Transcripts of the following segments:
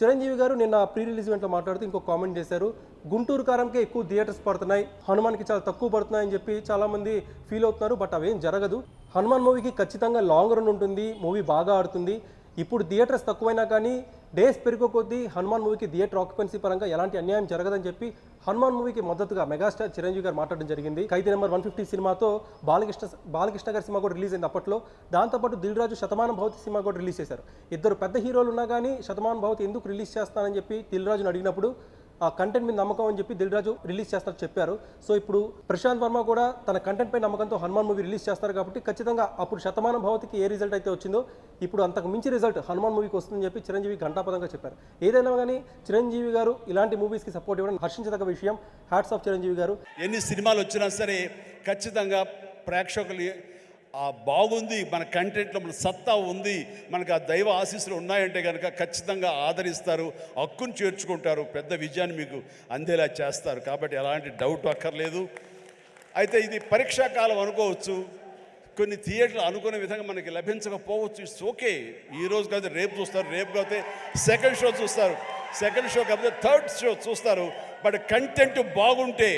చిరంజీవి గారు నిన్న pre release ఈవెంట్లో మాట్లాడుతూ ఇంకో కామెంట్ చేశారు. గుంటూరు కారంకే ఎక్కువ థియేటర్స్ పడుతున్నాయి. హనుమాన్కి చాలా తక్కువ పడుతున్నాయని చెప్పి చాలామంది ఫీల్ అవుతున్నారు బట్ అవేం జరగదు. హనుమాన్ మూవీకి ఖచ్చితంగా లాంగ్ రన్ ఉంటుంది మూవీ బాగా ఆడుతుంది. ఇప్పుడు థియేటర్స్ తక్కువైనా కానీ డేస్ పెరిగే కొద్దీ హనుమాన్ మూవీకి థియేటర్ ఆక్యుపెన్సీ పరంగా ఎలాంటి అన్యాయం జరగదని చెప్పి హనుమాన్ మూవీకి మద్దతుగా మెగాస్టార్ చిరంజీవి గారు మాట్లాడడం జరిగింది. ఖైదీ నెంబర్ వన్ ఫిఫ్టీ సినిమాతో బాలకృష్ణ బాలకృష్ణ గారి సినిమా కూడా రిలీజ్ అయింది అప్పట్లో. దాంతోపాటు దిల్ రాజు శతమానం భవతి సినిమా కూడా రిలీజ్ చేశారు. ఇద్దరు పెద్ద హీరోలు ఉన్నా కానీ శతమానం భవతి ఎందుకు రిలీజ్ చేస్తానని చెప్పి దిల్ రాజుని అడిగినప్పుడు ఆ కంటెంట్ మీద నమ్మకం అని చెప్పి దిల్ రాజు రిలీజ్ చేస్తారు చెప్పారు. సో ఇప్పుడు ప్రశాంత్ వర్మ కూడా తన కంటెంట్ పై నమ్మకంతో హనుమాన్ మూవీ రిలీజ్ చేస్తారు కాబట్టి ఖచ్చితంగా అప్పుడు శతమానం భవతికి ఏ రిజల్ట్ అయితే వచ్చిందో ఇప్పుడు అంతకు మించి రిజల్ట్ హనుమాన్ మూవీకి వస్తుందని చెప్పి చిరంజీవి ఘంటాపదంగా చెప్పారు. ఏదైనా కానీ చిరంజీవి గారు ఇలాంటి మూవీస్కి సపోర్ట్ ఇవ్వడం హర్షించదగ్గ విషయం. హ్యాట్స్ ఆఫ్ చిరంజీవి గారు. ఎన్ని సినిమాలు వచ్చినా సరే ఖచ్చితంగా ప్రేక్షకులు ఆ బాగుంది మన కంటెంట్లో మన సత్తా ఉంది మనకు ఆ దైవ ఆశీస్సులు ఉన్నాయంటే కనుక ఖచ్చితంగా ఆదరిస్తారు హక్కును చేర్చుకుంటారు పెద్ద విజయాన్ని మీకు అందేలా చేస్తారు. కాబట్టి ఎలాంటి డౌట్ అక్కర్లేదు. అయితే ఇది పరీక్షా కాలం అనుకోవచ్చు కొన్ని థియేటర్లు అనుకున్న విధంగా మనకి లభించకపోవచ్చు ఇట్స్ ఓకే. ఈ రోజు కాదు రేపు చూస్తారు రేపు కాకపోతే సెకండ్ షో చూస్తారు. సెకండ్ షో కాకపోతే థర్డ్ షో చూస్తారు. బట్ కంటెంట్ బాగుంటే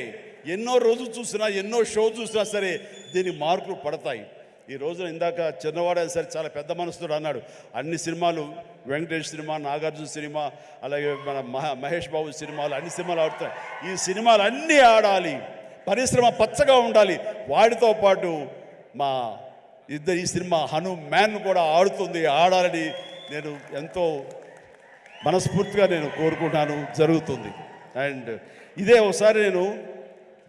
ఎన్నో రోజులు చూసినా ఎన్నో షో చూసినా సరే దీని మార్కులు పడతాయి. ఈ రోజున ఇందాక చిన్నవాడే సరే చాలా పెద్ద మనసుతో అన్నాడు. అన్ని సినిమాలు వెంకటేష్ సినిమా నాగార్జున సినిమా అలాగే మన మహేష్ బాబు సినిమాలు అన్ని సినిమాలు ఆడుతాయి ఈ సినిమాలు అన్నీ ఆడాలి. పరిశ్రమ పచ్చగా ఉండాలి. వాడితో పాటు మా ఇద్దరు ఈ సినిమా హను మ్యాన్ కూడా ఆడుతుంది. ఆడాలని నేను ఎంతో మనస్ఫూర్తిగా నేను కోరుకుంటాను. జరుగుతుంది. అండ్ ఇదే ఒకసారి నేను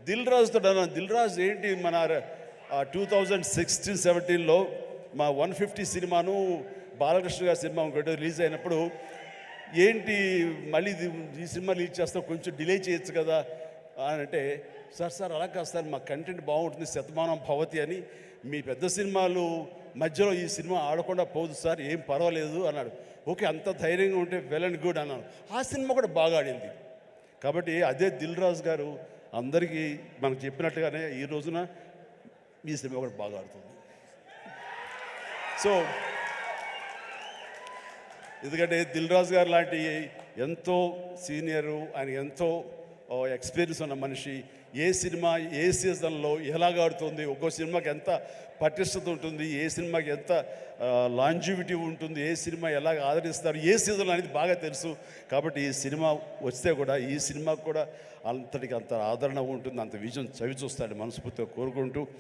దిల్ రాజుతో దిల్ రాజు ఏంటి మన టూ థౌజండ్ సిక్స్టీన్ సెవెంటీన్లో మా వన్ ఫిఫ్టీ సినిమాను బాలకృష్ణ గారి సినిమా ఒకటి రిలీజ్ అయినప్పుడు ఏంటి మళ్ళీ ఇది ఈ సినిమా రిలీజ్ చేస్తాం కొంచెం డిలే చేయొచ్చు కదా అని అంటే సార్ సార్ అలా కాదు సార్ మా కంటెంట్ బాగుంటుంది శతమానం భవతి అని మీ పెద్ద సినిమాలు మధ్యలో ఈ సినిమా ఆడకుండా పోదు సార్ ఏం పర్వాలేదు అన్నాడు. ఓకే అంత ధైర్యంగా ఉంటే వెల్ అండ్ గుడ్ అన్నాను. ఆ సినిమా కూడా బాగా ఆడింది. కాబట్టి అదే దిల్ రాజు గారు అందరికీ మనకు చెప్పినట్టుగానే ఈ రోజున ఈ సినిమా కూడా బాగా ఆడుతుంది. సో ఎందుకంటే దిల్ రాజు గారు లాంటి ఎంతో సీనియరు ఆయన ఎంతో ఎక్స్పీరియన్స్ ఉన్న మనిషి ఏ సినిమా ఏ సీజన్లో ఎలాగ ఆడుతుంది ఒక్కో సినిమాకి ఎంత పటిష్టత ఉంటుంది ఏ సినిమాకి ఎంత లాంజివిటీ ఉంటుంది ఏ సినిమా ఎలాగ ఆదరిస్తారు ఏ సీజన్లో అనేది బాగా తెలుసు. కాబట్టి ఈ సినిమా వస్తే కూడా ఈ సినిమాకు కూడా అంతటికి అంత ఆదరణ ఉంటుంది అంత విజయం చవి చూస్తాడు మనస్ఫూర్తిగా కోరుకుంటూ